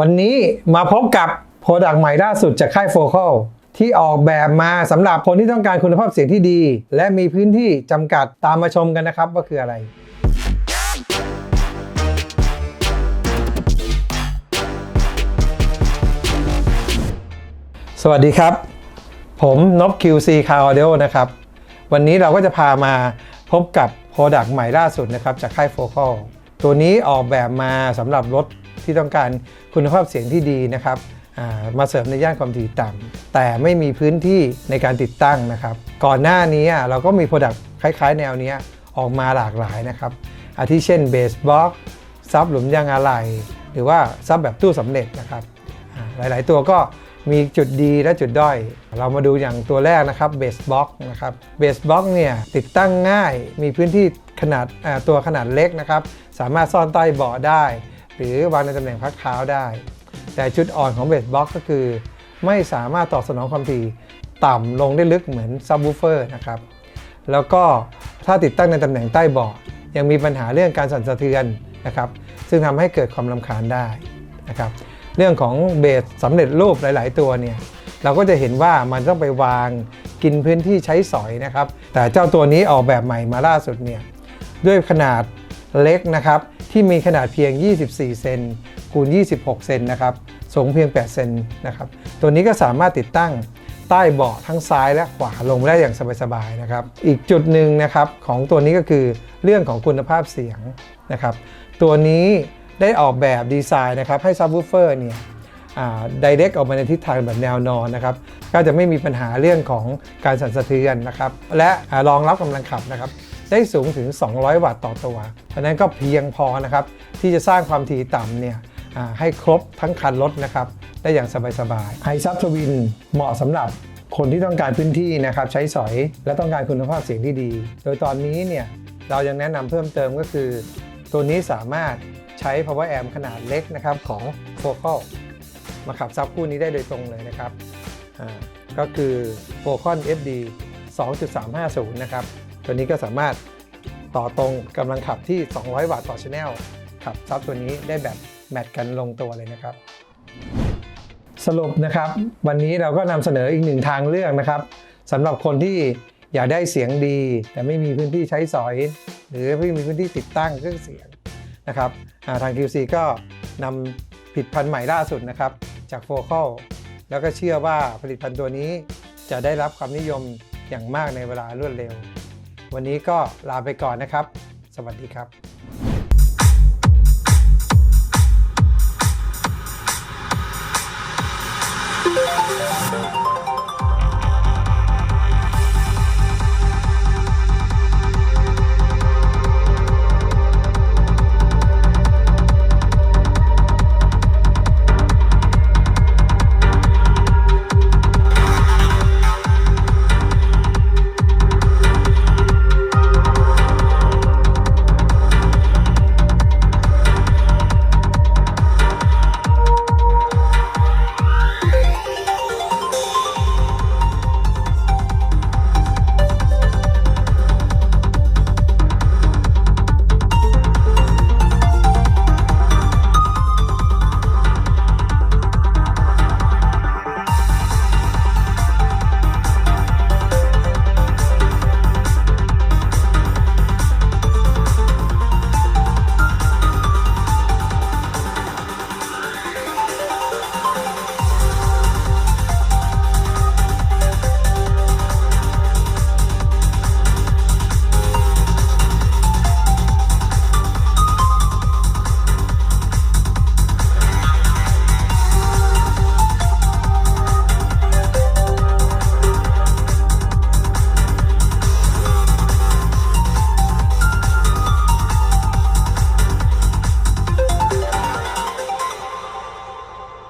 วันนี้มาพบกับโปรดักต์ใหม่ล่าสุดจากค่ายโฟค a l ที่ออกแบบมาสำหรับคนที่ต้องการคุณภาพเสียงที่ดี และมีพื้นที่จำกัดตามมาชมกันนะครับว่าคืออะไรสวัสดีครับ ผมนบ QC Car Audio นะครับ วันนี้เราก็จะพามาพบกับโปรดักต์ใหม่ล่าสุดนะครับ จากค่าย Focal ตัวนี้ออกแบบมาสำหรับรถ ที่ต้องการคุณภาพเสียงที่ดีนะครับมาเสริมในย่านความถี่ต่ำแต่ไม่มีพื้นที่ในการติดตั้งนะครับ ก่อนหน้านี้เราก็มีโปรดักต์คล้ายๆ แนวนี้ออกมาหลากหลายนะครับ อาทิเช่นเบสบล็อกซับหลุมยางอะไหล่หรือว่าซับแบบตู้สำเร็จนะครับ หลายๆตัวก็มีจุดดีและจุดด้อย เรามาดูอย่างตัวแรกนะครับเบสบล็อกนะครับเบสบล็อกเนี่ยติดตั้งง่ายมีพื้นที่ขนาดตัวขนาดเล็กนะครับ สามารถซ่อนใต้เบาะได้ หรือวางในตำแหน่งพักเท้าได้ แต่จุดอ่อนของเบสบ็อกก็คือ ไม่สามารถตอบสนองความถี่ต่ำลงได้ลึกเหมือนซับวูเฟอร์นะครับ แล้วก็ถ้าติดตั้งในตำแหน่งใต้เบาะยังมีปัญหาเรื่องการสั่นสะเทือนนะครับ ซึ่งทำให้เกิดความลำคาญได้นะครับ เรื่องของเบสสำเร็จรูปหลาย ๆ ตัวเนี่ยเราก็จะเห็นว่ามันต้องไปวางกินพื้นที่ใช้สอยนะครับ แต่เจ้าตัวนี้ออกแบบใหม่มาล่าสุดเนี่ยด้วยขนาดเล็กนะครับ ที่มีขนาดเพียง 24 เซนคูณ 26 เซนนะครับสูงเพียง 8 เซนนะครับ ตัวนี้ก็สามารถติดตั้งใต้เบาะทั้งซ้ายและขวาลงได้อย่างสบายๆนะครับ อีกจุดหนึ่งนะครับของตัวนี้ก็คือเรื่องของคุณภาพเสียงนะครับ ตัวนี้ได้ออกแบบดีไซน์นะครับให้ซับวูเฟอร์เนี่ยไดเรกออกมาในทิศทางแบบแนวนอนนะครับ ก็จะไม่มีปัญหาเรื่องของการสั่นสะเทือนนะครับ และอ่ารองรับกำลังขับนะครับ ได้สูงถึง 200 วัตต์ต่อตัวเพราะฉะนั้นก็เพียงพอนะครับที่จะสร้างความถี่ต่ำเนี่ยให้ครบทั้งคันรถนะครับได้อย่างสบายๆไฮซับทวินเหมาะสำหรับคนที่ต้องการพื้นที่นะครับใช้สอยและต้องการคุณภาพเสียงที่ดี โดยตอนนี้เนี่ยเรายังแนะนำเพิ่มเติมก็คือ ตัวนี้สามารถใช้ power amp ขนาดเล็กนะครับของ Focal มาขับซับคู่นี้ได้โดยตรงเลยนะครับก็คือ Focal FD 2.350 นะครับ ตัวนี้ก็สามารถต่อตรงกำลังขับที่ 200 วัตต์ต่อชแนลขับซับตัวนี้ได้แบบแมทกันลงตัวเลยนะครับ สรุปนะครับ วันนี้เราก็นำเสนออีกหนึ่งทางเลือกนะครับสำหรับคนที่อยากได้เสียงดี แต่ไม่มีพื้นที่ใช้สอย หรือไม่มีพื้นที่ติดตั้งเครื่องเสียงนะครับทาง QC ก็นำผลิตภัณฑ์ใหม่ล่าสุดนะครับ จาก Focal แล้วก็เชื่อว่าผลิตภัณฑ์ตัวนี้จะได้รับความนิยมอย่างมากในเวลารวดเร็ว วันนี้ก็ลาไปก่อนนะครับ สวัสดีครับ